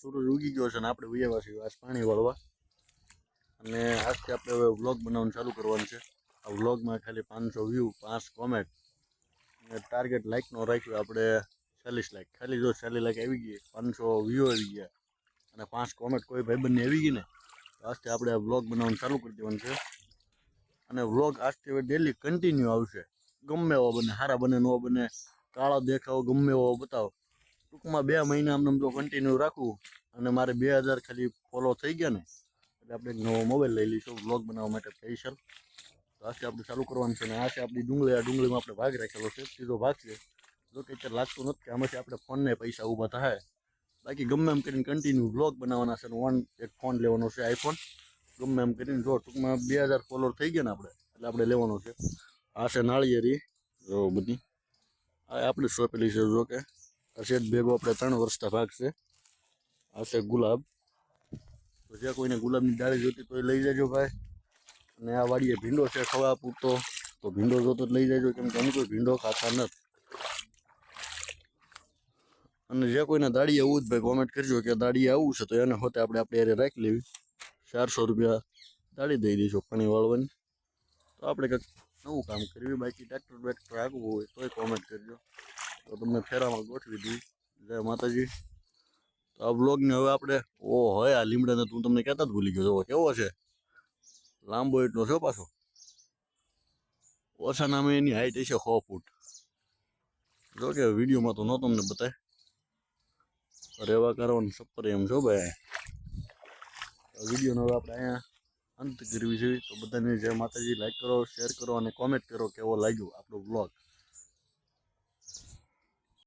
સૂરજ ઉગી ગયો છે અને આપણે ઉયાવા છીએ આજ પાણી વાળવા. અને આજથી આપણે હવે વ્લોગ બનાવવાનું ચાલુ કરવાનું છે. આ વ્લોગમાં ખાલી પાંચસો વ્યૂ પાંચ કોમેન્ટ અને ટાર્ગેટ લાઇકનો રાખ્યો આપણે ચાલીસ લાખ ખાલી જો ચાલીસ લાખ આવી ગઈ, પાંચસો વ્યૂ આવી ગયા. અને પાંચ કોમેન્ટ કોઈ ભાઈબંધની આવી ગઈ ને, તો આજથી આપણે વ્લોગ બનાવવાનું ચાલુ કરી દેવાનું છે. અને વ્લોગ આજથી હવે ડેલી કન્ટિન્યુ આવશે. ગમે એવો બને સારા બને, નો બને, કાળા દેખાવો ગમે એવો બતાવો. ટૂંકમાં બે મહિના આમ જો કન્ટિન્યુ રાખવું અને મારે બે હજાર ખાલી ફોલો થઈ ગયા ને, એટલે આપણે એક નવો મોબાઈલ લઈ લઈશું વ્લોગ બનાવવા માટે સ્પેશિયલ તો આજે આપણે ચાલુ કરવાનું છે અને આ છે આપણી ડુંગળી, આ ડુંગળીમાં આપણે ભાગ રાખેલો છે, સીધો ભાગ છે. જો કે અત્યારે લાગતું નથી કે આમાંથી આપણે ફોનને પૈસા ઊભા થાય. બાકી ગમે એમ કરીને કન્ટિન્યુ વ્લોગ બનાવવાના છે વન એક ફોન લેવાનો છે આઈફોન ગમે એમ કરીને જો ટૂંકમાં બે હજાર ફોલોર થઈ ગયા ને આપણે, એટલે આપણે લેવાનો છે. આ છે નાળિયેરી, જો બધી. આ આપણી સોંપેલી છે, જો કે. જ ભેગો આપણે ત્રણ વર્ષના ભાગ છે. આ છે ગુલાબ. તો જે કોઈને ગુલાબની ડાળી જોતી તો એ લઈ જજો ભાઈ. અને આ વાડીએ ભીંડો છે ખવા પૂરતો. તો ભીંડો જોતો જ લઈ જજો, કેમ કે અમે કોઈ ભીંડો ખાતા નથી. અને જે કોઈને દાડી આવવું જ ભાઈ કોમેન્ટ કરજો કે દાડી આવવું છે તો એને હોતે આપણે આપણે યારે રાખી લેવી. ચારસો રૂપિયા દાડી દઈ દઈશું પાણી વાળવાની. તો આપણે કંઈક નવું કામ કરવી? બાકી ટ્રેક્ટર બેક્ટર આગવું હોય તોય કોમેન્ટ કરજો. તો તમને ફેરામાં ગોઠવી દઈ જય માતાજી. તો આ બ્લોગને હવે આપણે ઓ હોય આ લીમડાને તું તમને કહેતા જ ભૂલી ગયો? કેવો છે? લાંબો એટલો છો પાછો? ઓછા નામે એની હાઈટ હશે સો ફૂટ. જો કે વિડીયોમાં તો ન તમને બતાય. રેવા કરવાનું સપર એમ છો ભાઈ. વિડીયોનો હવે આપણે અહીંયા અંત કરવી છે તો બધાને જય માતાજી. લાઈક કરો શેર કરો અને કોમેન્ટ કરો કેવો લાગ્યો આપણો બ્લોગ